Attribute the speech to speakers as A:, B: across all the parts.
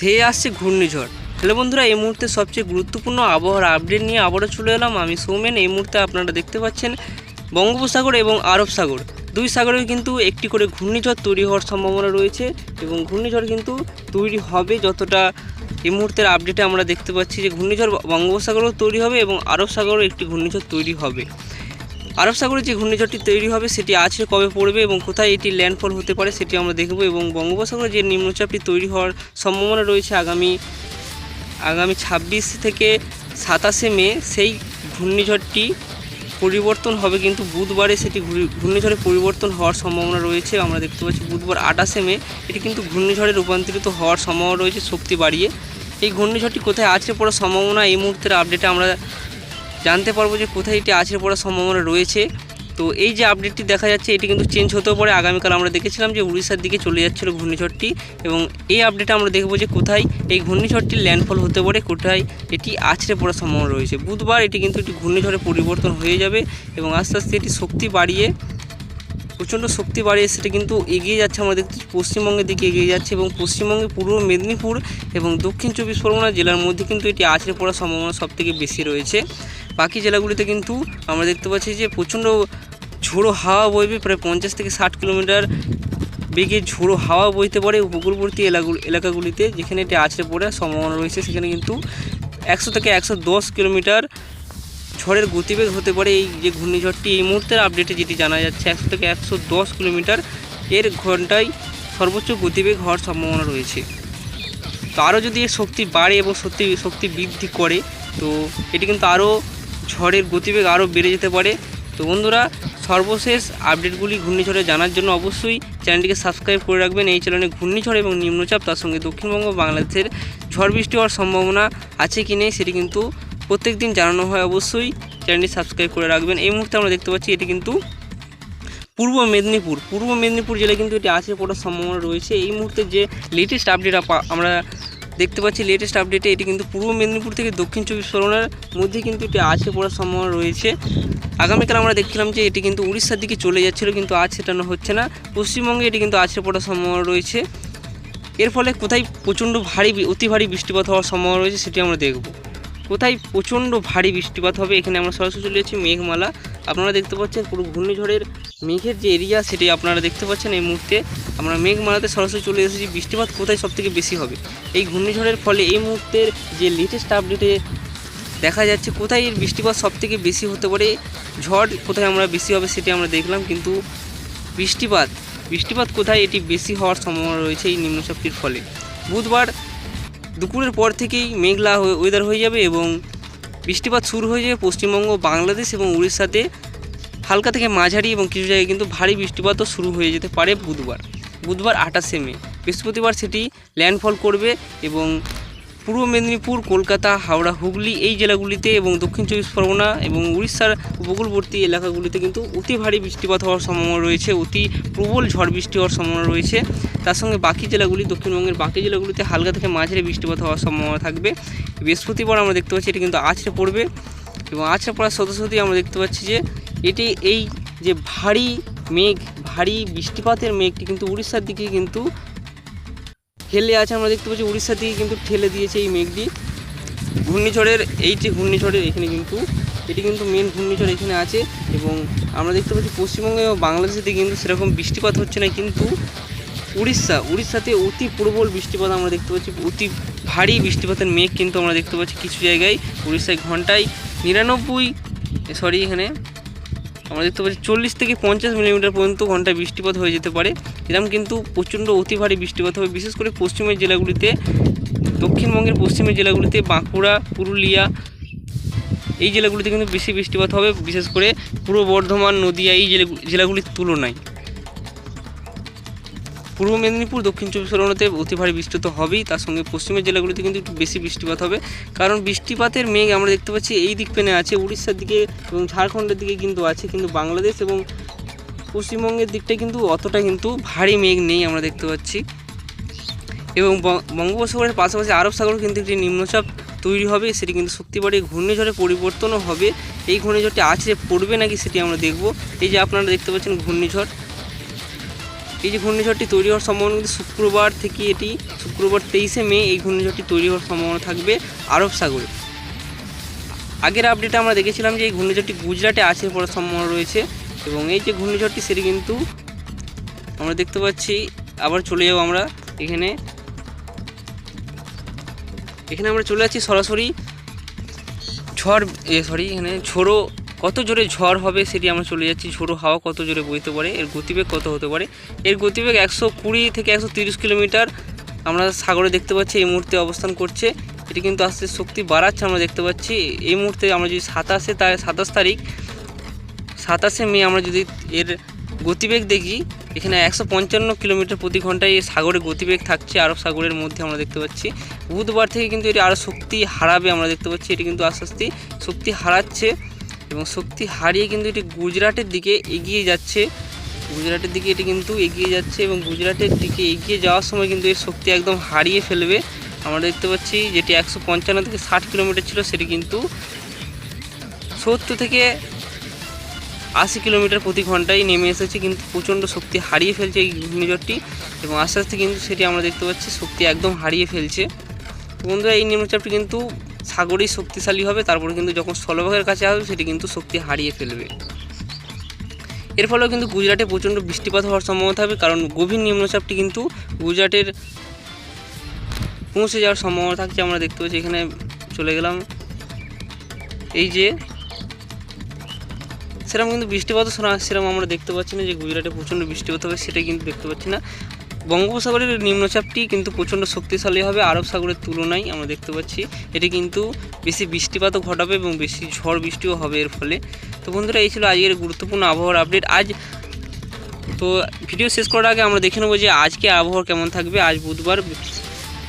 A: ধেয়ে আসছে ঘূর্ণিঝড়। হ্যালো বন্ধুরা, এই মুহূর্তে সবচেয়ে গুরুত্বপূর্ণ আবহাওয়ার আপডেট নিয়ে আবারও চলে এলাম আমি সৌমেন। এই মুহূর্তে আপনারা দেখতে পাচ্ছেন বঙ্গোপসাগর এবং আরব সাগর। দুই সাগরেও কিন্তু একটি করে ঘূর্ণিঝড় তৈরি হওয়ার সম্ভাবনা রয়েছে এবং ঘূর্ণিঝড় কিন্তু তৈরি হবে যতটা এই মুহূর্তের আপডেটে আমরা দেখতে পাচ্ছি যে ঘূর্ণিঝড় বঙ্গোপসাগরও তৈরি হবে এবং আরব সাগরও একটি ঘূর্ণিঝড় তৈরি হবে। আরব সাগরে যে ঘূর্ণিঝড়টি তৈরি হবে, সেটি আছড়ে কবে পড়বে এবং কোথায় এটি ল্যান্ডফল হতে পারে সেটি আমরা দেখব এবং বঙ্গোপসাগরে যে নিম্নচাপটি তৈরি হওয়ার সম্ভাবনা রয়েছে আগামী আগামী ছাব্বিশ থেকে সাতাশে মে, সেই ঘূর্ণিঝড়টি পরিবর্তন হবে কিন্তু বুধবারে সেটি ঘূর্ণি- ঘূর্ণিঝড়ে পরিবর্তন হওয়ার সম্ভাবনা রয়েছে। আমরা দেখতে পাচ্ছি বুধবার আঠাশে মে, এটি কিন্তু ঘূর্ণিঝড়ে রূপান্তরিত হওয়ার সম্ভাবনা রয়েছে, শক্তি বাড়িয়ে। এই ঘূর্ণিঝড়টি কোথায় আছড়ে পড়ার সম্ভাবনা এই মুহূর্তের আপডেটে আমরা জানতে পারব যে কোথায় এটি আছড়ে পড়ার সম্ভাবনা রয়েছে। তো এই যে আপডেটটি দেখা যাচ্ছে, এটি কিন্তু চেঞ্জ হতেও পারে। আগামীকাল আমরা দেখেছিলাম যে উড়িষ্যার দিকে চলে যাচ্ছিল ঘূর্ণিঝড়টি এবং এই আপডেটে আমরা দেখব যে কোথায় এই ঘূর্ণিঝড়টির ল্যান্ডফল হতে পারে, কোথায় এটি আছড়ে পড়ার সম্ভাবনা রয়েছে। বুধবার এটি কিন্তু একটি ঘূর্ণিঝড়ে পরিবর্তন হয়ে যাবে এবং আস্তে আস্তে এটি শক্তি বাড়িয়ে, প্রচণ্ড শক্তি বাড়িয়ে সেটা কিন্তু এগিয়ে যাচ্ছে। আমরা দেখতে পশ্চিমবঙ্গের দিকে এগিয়ে যাচ্ছে এবং পশ্চিমবঙ্গে পূর্ব মেদিনীপুর এবং দক্ষিণ চব্বিশ পরগনা জেলার মধ্যে কিন্তু এটি আছড়ে পড়ার সম্ভাবনা সবথেকে বেশি রয়েছে। বাকি জেলাগুলিতে কিন্তু আমরা দেখতে পাচ্ছি যে প্রচণ্ড ঝোড়ো হাওয়া বইবে, প্রায় পঞ্চাশ থেকে ষাট কিলোমিটার বেগে ঝোড়ো হাওয়া বইতে পারে উপকূলবর্তী এলাকাগুলি এলাকাগুলিতে, যেখানে এটি আছড়ে পড়ার সম্ভাবনা রয়েছে। সেখানে কিন্তু একশো থেকে একশো দশ কিলোমিটার ঝড়ের গতিবেগ হতে পারে এই যে ঘূর্ণিঝড়টি। এই মুহূর্তের আপডেটে যেটি জানা যাচ্ছে, একশো থেকে একশো দশ কিলোমিটার এর ঘন্টায় সর্বোচ্চ গতিবেগ হওয়ার সম্ভাবনা রয়েছে। তো আরও যদি এর শক্তি বাড়ে এবং সত্যি শক্তি বৃদ্ধি করে, তো এটি কিন্তু আরও ঝড়ের গতিবেগ আরও বেড়ে যেতে পারে। তো বন্ধুরা, সর্বশেষ আপডেটগুলি ঘূর্ণিঝড়ে জানার জন্য অবশ্যই চ্যানেলটিকে সাবস্ক্রাইব করে রাখবেন। এই চ্যানেলে ঘূর্ণিঝড় এবং নিম্নচাপ, তার সঙ্গে দক্ষিণবঙ্গ, বাংলাদেশের ঝড় বৃষ্টি হওয়ার সম্ভাবনা আছে কি নেই সেটি কিন্তু প্রত্যেক দিন জানানো হয়। অবশ্যই চ্যানেলটি সাবস্ক্রাইব করে রাখবেন। এই মুহূর্তে আমরা দেখতে পাচ্ছি এটি কিন্তু পূর্ব মেদিনীপুর। পূর্ব মেদিনীপুর জেলায় কিন্তু এটি আছে পড়ার সম্ভাবনা রয়েছে। এই মুহূর্তে যে লেটেস্ট আপডেট আমরা দেখতে পাচ্ছি লেটেস্ট আপডেটে এটি কিন্তু পূর্ব মেদিনীপুর থেকে দক্ষিণ চব্বিশ পরগনার মধ্যে কিন্তু এটি আছড়ে পড়ার সম্ভাবনা রয়েছে। আগামীকাল আমরা দেখছিলাম যে এটি কিন্তু উড়িষ্যার দিকে চলে যাচ্ছিল, কিন্তু আজ সেটা হচ্ছে না। পশ্চিমবঙ্গে এটি কিন্তু আছড়ে পড়ার সম্ভাবনা রয়েছে। এর ফলে কোথায় প্রচণ্ড ভারী অতি ভারী বৃষ্টিপাত হওয়ার সম্ভাবনা রয়েছে সেটি আমরা দেখব। কোথায় প্রচণ্ড ভারী বৃষ্টিপাত হবে এখানে আমরা সরাসরি চলে যাচ্ছি, মেঘমালা। আপনারা দেখতে পাচ্ছেন পুরো ঘূর্ণিঝড়ের মেঘের যে এরিয়া সেটি আপনারা দেখতে পাচ্ছেন এই মুহূর্তে। আমরা মেঘমালাতে সরাসরি চলে এসেছি। বৃষ্টিপাত কোথায় সবথেকে বেশি হবে? এই ঘূর্ণিঝড়ের ফলে এই মুহূর্তের যে লেটেস্ট আপডেটে দেখা যাচ্ছে, কোথায় এর বৃষ্টিপাত সবথেকে বেশি হতে পারে? ঝড় কোথায় আমরা বেশি হবে সেটি আমরা দেখলাম, কিন্তু বৃষ্টিপাত বৃষ্টিপাত কোথায় এটি বেশি হওয়ার সম্ভাবনা রয়েছে এই নিম্নচাপটির ফলে। বুধবার দুপুরের পর থেকেই মেঘলা ওয়েদার হয়ে যাবে এবং বৃষ্টিপাত শুরু হয়ে যাবে পশ্চিমবঙ্গ, বাংলাদেশ এবং উড়িষ্যাতে। হালকা থেকে মাঝারি এবং কিছু জায়গায় কিন্তু ভারী বৃষ্টিপাতও শুরু হয়ে যেতে পারে বুধবার। বুধবার আঠাশে মে, বৃহস্পতিবার সেটি ল্যান্ডফল করবে এবং পূর্ব মেদিনীপুর, কলকাতা, হাওড়া, হুগলি এই জেলাগুলিতে এবং দক্ষিণ চব্বিশ পরগনা এবং উড়িষ্যার উপকূলবর্তী এলাকাগুলিতে কিন্তু অতি ভারী বৃষ্টিপাত হওয়ার সম্ভাবনা রয়েছে, অতি প্রবল ঝড় বৃষ্টি হওয়ার সম্ভাবনা রয়েছে। তার সঙ্গে বাকি জেলাগুলি, দক্ষিণবঙ্গের বাকি জেলাগুলিতে হালকা থেকে মাঝারি বৃষ্টিপাত হওয়ার সম্ভাবনা থাকবে। বৃহস্পতিবার আমরা দেখতে পাচ্ছি এটি কিন্তু আছড়ে পড়বে এবং আছড়ে পড়ার সাথে সাথেই আমরা দেখতে পাচ্ছি যে এটি এই যে ভারী মেঘ, ভারী বৃষ্টিপাতের মেঘটি কিন্তু উড়িষ্যার দিকে কিন্তু ঠেলে আছে। আমরা দেখতে পাচ্ছি উড়িষ্যার দিকে কিন্তু ঠেলে দিয়েছে এই মেঘটি। ঘূর্ণিঝড়ের, এই যে ঘূর্ণিঝড়ের এখানে কিন্তু, এটি কিন্তু মেন ঘূর্ণিঝড় এখানে আছে এবং আমরা দেখতে পাচ্ছি পশ্চিমবঙ্গে এবং বাংলাদেশের দিকে কিন্তু সেরকম বৃষ্টিপাত হচ্ছে না। কিন্তু উড়িষ্যা, উড়িষ্যাতে অতি প্রবল বৃষ্টিপাত আমরা দেখতে পাচ্ছি, অতি ভারী বৃষ্টিপাতের মেঘ কিন্তু আমরা দেখতে পাচ্ছি কিছু জায়গায়, উড়িষ্যায় ঘন্টায় নিরানব্বই সরি এখানে আমরা দেখতে পাচ্ছি চল্লিশ থেকে পঞ্চাশ মিলিমিটার পর্যন্ত ঘন্টায় বৃষ্টিপাত হয়ে যেতে পারে। এরকম কিন্তু প্রচণ্ড অতি ভারী বৃষ্টিপাত হবে। বিশেষ করে পশ্চিমের জেলাগুলিতে, দক্ষিণবঙ্গের পশ্চিমের জেলাগুলিতে বাঁকুড়া, পুরুলিয়া, এই জেলাগুলিতে কিন্তু বেশি বৃষ্টিপাত হবে। বিশেষ করে পূর্ব বর্ধমান, নদিয়া এই জেলা জেলাগুলির তুলনায়। পূর্ব মেদিনীপুর, দক্ষিণ চব্বিশ পরগনাতে অতি ভারী বৃষ্টি তো হবেই। তার সঙ্গে পশ্চিমের জেলাগুলিতে কিন্তু একটু বেশি বৃষ্টিপাত হবে। কারণ বৃষ্টিপাতের মেঘ আমরা দেখতে পাচ্ছি এই দিক পেনে আছে, উড়িষ্যার দিকে এবং ঝাড়খণ্ডের দিকে কিন্তু আছে। কিন্তু বাংলাদেশ এবং পশ্চিমবঙ্গের দিকটায় কিন্তু অতটা কিন্তু ভারী মেঘ নেই আমরা দেখতে পাচ্ছি। এবং বঙ্গোপসাগরের পাশাপাশি আরব সাগর কিন্তু একটি নিম্নচাপ তৈরি হবে। সেটি কিন্তু শক্তি বাড়িয়ে ঘূর্ণিঝড়ে পরিবর্তনও হবে। এই ঘূর্ণিঝড়টি আছড়ে পড়বে নাকি সেটি আমরা দেখব। এই যে আপনারা দেখতে পাচ্ছেন ঘূর্ণিঝড়। এই যে ঘূর্ণিঝড়টি তৈরি হওয়ার সম্ভাবনা কিন্তু শুক্রবার থেকে এটি শুক্রবার তেইশে মে এই ঘূর্ণিঝড়টি তৈরি হওয়ার সম্ভাবনা থাকবে আরব সাগরে। আগের আপডেটে আমরা দেখেছিলাম যে এই ঘূর্ণিঝড়টি গুজরাটে আছে পড়ার সম্ভাবনা রয়েছে এবং এই যে ঘূর্ণিঝড়টি সেটি কিন্তু আমরা দেখতে পাচ্ছি, আবার চলে যাব আমরা এখানে। এখানে আমরা চলে যাচ্ছি সরাসরি ঝড় সরি এখানে ঝোড়ো কত জোরে ঝড় হবে সেটি আমরা চলে যাচ্ছি। ঝোড়ো হাওয়া কত জোরে বইতে পারে, এর গতিবেগ কত হতে পারে? এর গতিবেগ একশো কুড়ি থেকে একশো তিরিশ কিলোমিটার আমরা সাগরে দেখতে পাচ্ছি, এই মুহূর্তে অবস্থান করছে। এটি কিন্তু আস্তে শক্তি বাড়াচ্ছে আমরা দেখতে পাচ্ছি। এই মুহূর্তে আমরা যদি সাতাশে তার সাতাশ তারিখ, সাতাশে মে আমরা যদি এর গতিবেগ দেখি, এখানে একশো পঞ্চান্ন কিলোমিটার প্রতি ঘন্টায় এই সাগরে গতিবেগ থাকছে, আরব সাগরের মধ্যে আমরা দেখতে পাচ্ছি। বুধবার থেকে কিন্তু এটি আরও শক্তি হারাবে আমরা দেখতে পাচ্ছি। এটি কিন্তু আস্তে আস্তে শক্তি হারাচ্ছে। এবং শক্তি হারিয়ে কিন্তু এটি গুজরাটের দিকে এগিয়ে যাচ্ছে। গুজরাটের দিকে এটি কিন্তু এগিয়ে যাচ্ছে এবং গুজরাটের দিকে এগিয়ে যাওয়ার সময় কিন্তু এর শক্তি একদম হারিয়ে ফেলবে। আমরা দেখতে পাচ্ছি যেটি একশো পঞ্চান্ন থেকে ষাট কিলোমিটার ছিল, সেটি কিন্তু সত্তর থেকে আশি কিলোমিটার প্রতি ঘন্টায় নেমে এসেছে, কিন্তু প্রচণ্ড শক্তি হারিয়ে ফেলছে এই ঘূর্ণিঝড়টি এবং আস্তে আস্তে কিন্তু সেটি আমরা দেখতে পাচ্ছি শক্তি একদম হারিয়ে ফেলছে। বন্ধুরা, এই নিম্নচাপটি কিন্তু সাগরেই শক্তিশালী হবে, তারপরে কিন্তু যখন স্থলভাগের কাছে আসবে, সেটি কিন্তু শক্তি হারিয়ে ফেলবে। এর ফলেও কিন্তু গুজরাটে প্রচণ্ড বৃষ্টিপাত হওয়ার সম্ভাবনা থাকবে, কারণ গভীর নিম্নচাপটি কিন্তু গুজরাটের পৌঁছে যাওয়ার সম্ভাবনা থাকছে। আমরা দেখতে পাচ্ছি এখানে চলে গেলাম। এই যে, সেরকম কিন্তু বৃষ্টিপাতও সেরকম আমরা দেখতে পাচ্ছি না যে গুজরাটে প্রচণ্ড বৃষ্টিপাত হবে সেটা কিন্তু দেখতে পাচ্ছি না। বঙ্গোপসাগরের নিম্নচাপটি কিন্তু প্রচণ্ড শক্তিশালী হবে আরব সাগরের তুলনায়, আমরা দেখতে পাচ্ছি। এটি কিন্তু বেশি বৃষ্টিপাতও ঘটাবে এবং বেশি ঝড় বৃষ্টিও হবে এর ফলে। তো বন্ধুরা, এই ছিল আজকের গুরুত্বপূর্ণ আবহাওয়ার আপডেট। আজ তো ভিডিও শেষ করার আগে আমরা দেখে নেব যে আজকে আবহাওয়া কেমন থাকবে। আজ বুধবার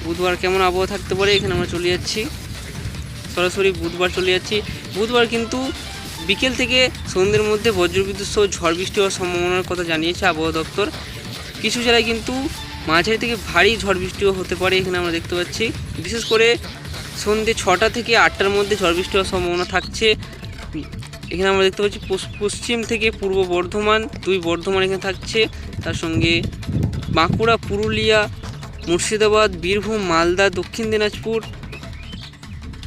A: বুধবার কেমন আবহাওয়া থাকতে পারে? এখানে আমরা চলে যাচ্ছি। সরাসরি বুধবার চলে যাচ্ছি। বুধবার কিন্তু বিকেল থেকে সন্ধ্যের মধ্যে বজ্রবিদ্যুৎ সহ ঝড় বৃষ্টি হওয়ার সম্ভাবনার কথা জানিয়েছে আবহাওয়া দপ্তর। কিছু জেলায় কিন্তু মাঝারি থেকে ভারী ঝড় বৃষ্টিও হতে পারে, এখানে আমরা দেখতে পাচ্ছি। বিশেষ করে সন্ধ্যে ছটা থেকে আটটার মধ্যে ঝড় বৃষ্টি হওয়ার সম্ভাবনা থাকছে। এখানে আমরা দেখতে পাচ্ছি পশ্চিম থেকে পূর্ব বর্ধমান, দুই বর্ধমান এখানে থাকছে। তার সঙ্গে বাঁকুড়া, পুরুলিয়া, মুর্শিদাবাদ, বীরভূম, মালদা, দক্ষিণ দিনাজপুর,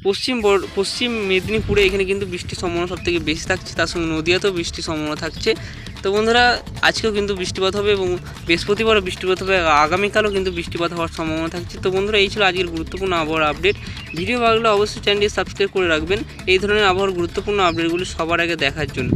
A: পশ্চিম পশ্চিম মেদিনীপুরে এখানে কিন্তু বৃষ্টির সম্ভাবনা সব থেকে বেশি থাকছে। তার সঙ্গে নদীয়াতেও বৃষ্টির সম্ভাবনা থাকছে। তো বন্ধুরা, আজকেও কিন্তু বৃষ্টিপাত হবে এবং বৃহস্পতিবারও বৃষ্টিপাত হবে আগামীকালও কিন্তু বৃষ্টিপাত হওয়ার সম্ভাবনা থাকছে। তো বন্ধুরা, এই ছিল আজকের গুরুত্বপূর্ণ আবহাওয়ার আপডেট ভিডিও ভালো অবশ্যই চ্যানেলটি সাবস্ক্রাইব করে রাখবেন। এই ধরনের আবহাওয়ার গুরুত্বপূর্ণ আপডেটগুলি সবার আগে দেখার জন্য।